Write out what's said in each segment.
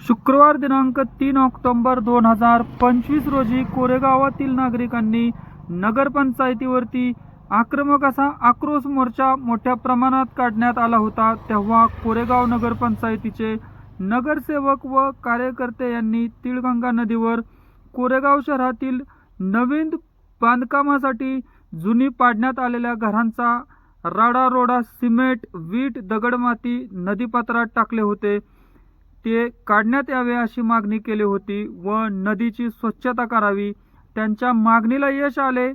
शुक्रवार दिनांक तीन ऑक्टोबर दोन हजार पंचवीस रोजी कोरेगावातील नागरिकांनी नगरपंचायतीवरती आक्रमक असा आक्रोश मोर्चा मोठ्या प्रमाणात काढण्यात आला होता तेव्हा कोरेगाव नगरपंचायतीचे नगरसेवक व कार्यकर्ते यांनी तिळगंगा नदीवर कोरेगाव शहरातील नवीन बांधकामासाठी जुनी पाडण्यात आलेल्या घरांचा राडारोडा सिमेंट वीट दगडमाती नदीपात्रात टाकले होते. ते काढण्यात यावे अशी मागणी केली होती व नदीची स्वच्छता करावी त्यांच्या मागणीला यश आले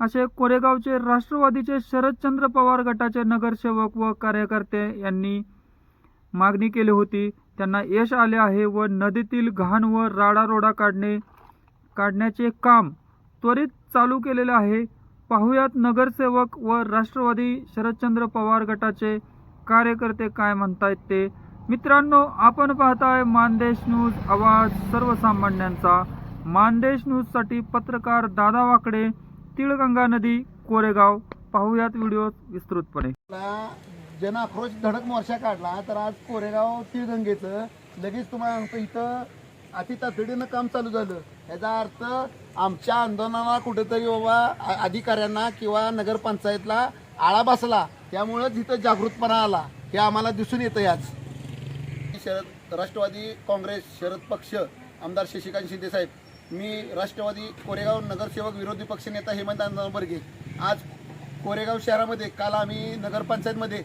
असे कोरेगावचे राष्ट्रवादीचे शरदचंद्र पवार गटाचे नगरसेवक व कार्यकर्ते यांनी मागणी केली होती. त्यांना यश आले आहे व नदीतील घाण व राडारोडा काढणे काढण्याचे काम त्वरित चालू केलेले आहे. पाहुयात नगरसेवक व राष्ट्रवादी शरदचंद्र पवार गटाचे कार्यकर्ते काय म्हणतायत ते मित्रांनो आपण पाहताय मानदेश न्यूज आवाज सर्वसामान्यांचा. मानदेश न्यूजसाठी पत्रकार दादा वाकडे तिळगंगा नदी कोरेगाव. पाहूयात व्हिडिओ विस्तृतपणे. ज्यानं आक्रोश धडक मोर्चा काढला तर आज कोरेगाव तिळगंगेचं. लगेच तुम्हाला सांगतो इथं अति तातडीनं काम चालू झालं. याचा अर्थ आमच्या आंदोलनाला कुठेतरी बाबा अधिकाऱ्यांना किंवा नगरपंचायतला आळा बसला. त्यामुळंच इथं जागृतपणा आला. हे आम्हाला दिसून येतं याच शरद राष्ट्रवादी काँग्रेस शरद पक्ष आमदार शशिकांत शिंदेसाहेब मी राष्ट्रवादी कोरेगाव नगरसेवक विरोधी पक्षनेता हेमंत बर्गे. आज कोरेगाव शहरामध्ये काल आम्ही नगरपंचायतमध्ये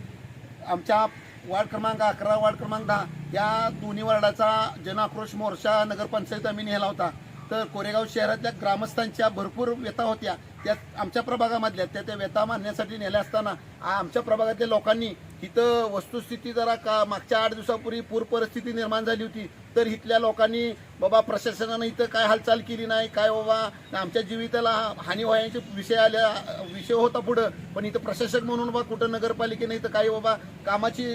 आमच्या वार्ड क्रमांक अकरा वार्ड क्रमांक दहा या दोन्ही वार्डाचा जनआक्रोश मोर्चा नगरपंचायत आम्ही नेला होता. तर कोरेगाव शहरातल्या ग्रामस्थांच्या भरपूर व्यथा होत्या. त्या आमच्या प्रभागामधल्या त्या त्या व्यथा मानण्यासाठी नेल्या असताना आमच्या प्रभागातल्या लोकांनी इथं वस्तुस्थिती जरा का मागच्या आठ दिवसापूर्वी पूर परिस्थिती निर्माण झाली होती तर इथल्या लोकांनी बाबा प्रशासनानं इथं काय हालचाल केली नाही काय बाबा आमच्या जीविताला हानी व्हायचे विषय आल्या विषय होता पुढं पण इथं प्रशासक म्हणून बाबा कुठं नगरपालिकेने इथं काही बाबा कामाची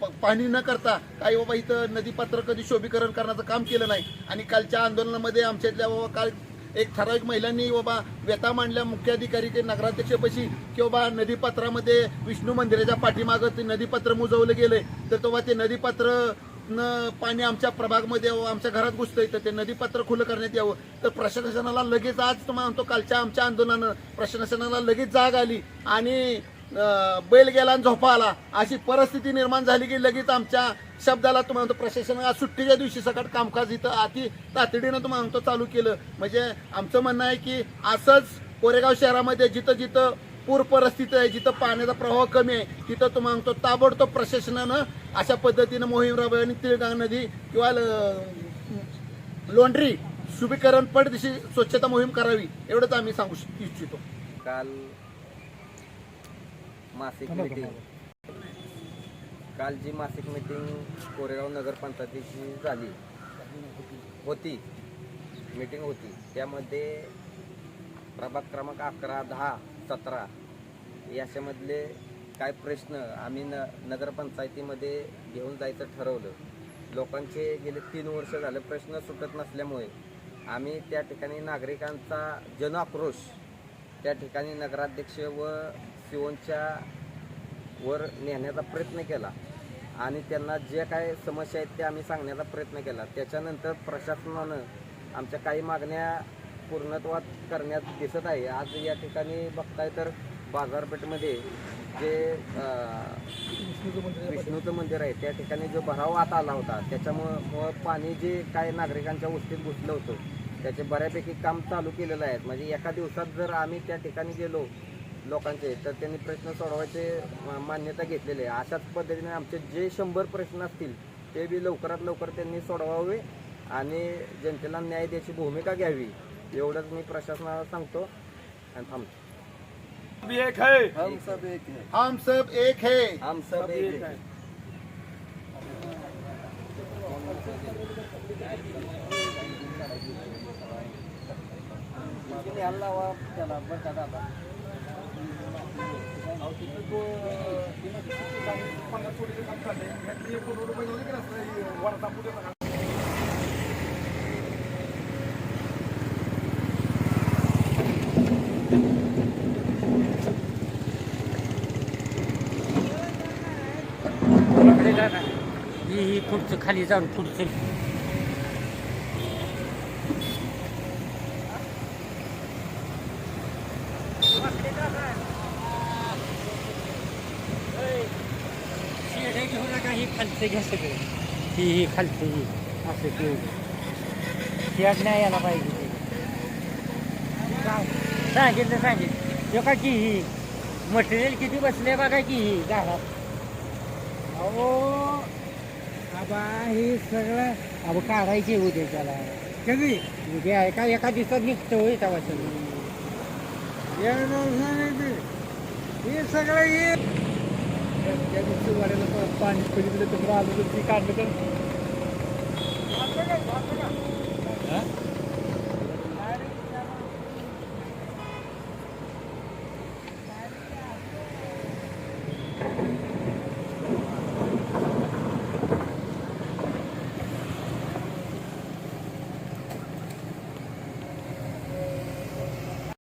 प- पाहणी न करता काही बाबा इथं नदीपात्र कधी शोभीकरण करण्याचं काम केलं नाही. आणि कालच्या आंदोलनामध्ये आमच्या इथल्या बाबा काल एक ठराविक महिलांनी बाबा व्यथा मांडल्या मुख्याधिकारी ते नगराध्यक्षपशी की बाबा नदीपात्रामध्ये विष्णू मंदिराच्या पाठीमागं ते नदीपात्र मुजवलं गेलंय तर तेव्हा ते नदीपात्र न पाणी आमच्या प्रभागमध्ये यावं, आमच्या घरात घुसतंय तर ते नदीपात्र खुलं करण्यात यावं. तर प्रशासनाला लगेच आज तुम्हाला म्हणतो कालच्या आमच्या आंदोलनानं प्रशासनाला लगेच जाग आली आणि बैल गेला आणि झोपा आला. अशी परिस्थिती निर्माण झाली की लगेच आमच्या शब्दाला तुम्हाला म्हणतो प्रशासनानं आज सुट्टीच्या दिवशी सकाळ कामकाज इथं अति तातडीनं तुम्हाला म्हणतो चालू केलं. म्हणजे आमचं म्हणणं आहे की असंच कोरेगाव शहरामध्ये जिथं जिथं पूर परिस्थिती आहे जिथं पाण्याचा प्रवाह कमी आहे तिथं तुम्हाला म्हणतो ताबडतोब प्रशासनानं अशा पद्धतीनं मोहीम राबवावी आणि तिळगांग नदी किंवा ल- लॉन्ड्री शुभीकरण पडदिशी स्वच्छता मोहीम करावी एवढंच आम्ही सांगू श- इच्छितो. काल मासिक मीटिंग काल जी मासिक मीटिंग कोरेगाव नगरपंचायतीची झाली. होती. मीटिंग होती. त्यामध्ये प्रभाग क्रमांक अकरा दहा सतरा याच्यामधले काय प्रश्न आम्ही न नगरपंचायतीमध्ये घेऊन जायचं ठरवलं. लोकांचे गेले तीन वर्ष झाले प्रश्न सुटत नसल्यामुळे आम्ही त्या ठिकाणी नागरिकांचा जनआक्रोश त्या ठिकाणी नगराध्यक्ष व सिओनच्या वर नेण्याचा प्रयत्न केला. आणि त्यांना जे काय समस्या आहेत त्या आम्ही सांगण्याचा प्रयत्न केला. त्याच्यानंतर प्रशासनानं आमच्या काही मागण्या पूर्णत्वात करण्यात दिसत आहे. आज या ठिकाणी बघताय तर बाजारपेठमध्ये जे विष्णूचं मंदिर आहे त्या ठिकाणी जो भराव आता आला होता त्याच्यामुळं मुळं पाणी जे काय नागरिकांच्या वस्तीत घुसलं होतं त्याचे बऱ्यापैकी काम चालू केलेलं आहे. म्हणजे एका दिवसात जर आम्ही त्या ठिकाणी गेलो लोकांचे तर त्यांनी प्रश्न सोडवायचे मान्यता घेतलेली आहे. अशाच पद्धतीने आमचे जे शंभर प्रश्न असतील ते बी लवकरात लवकर त्यांनी सोडवावे आणि जनतेला न्याय द्यायची भूमिका घ्यावी एवढंच मी प्रशासनाला सांगतो. आणि थांबतो हम सब एक है। आम सब एक है. ही। ही। ही पुढचं खाली जाऊन पुढचं. ही खालचं घ्या सगळे. ही ही खालचं ही. असं घेऊ शेड नाही यायला पाहिजे सांगितलं सांगितलं. हे का की ही. मटेरियल किती बसले बघा की ही झाडात अहो आबा हे सगळं अहो काढायचे उद्या त्याला. कधी उद्या एका एका दिवसात निघतो होय तेव्हा सगळं. हे सगळं हे त्या दिवशी वाढायला पाणी पलीकडे तुम्हाला आलं तर ती काढलं तर